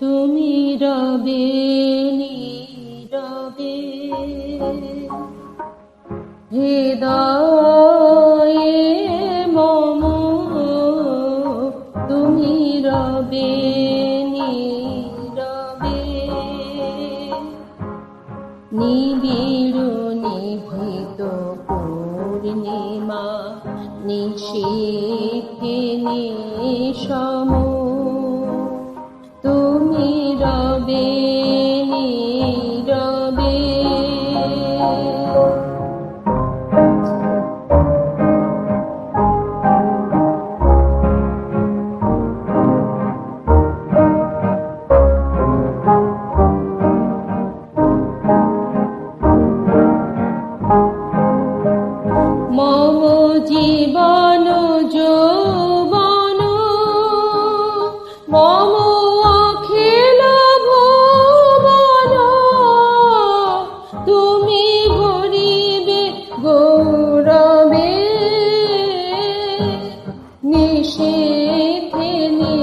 তুমি রবে নীরবে হৃদয়ে মম তুমি রবে নীরবে নিবিড় নিভৃত পূর্ণিমা নিশীথে সম। তুমি রবে थे ने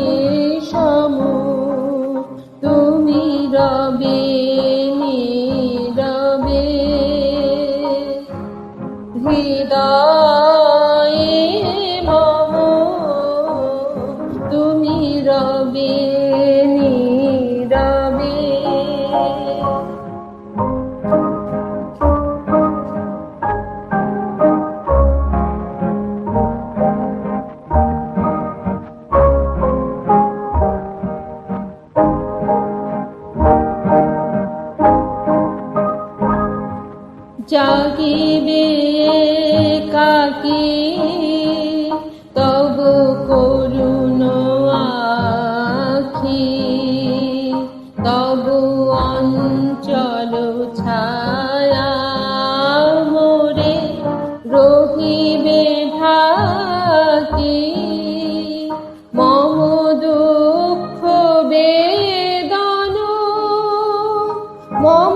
জাগিবে কাকি তবু করুণ আখি, তবু অঞ্চল ছায়া মোরে রহিবে ঢাকি মম দুঃখ বেদন মম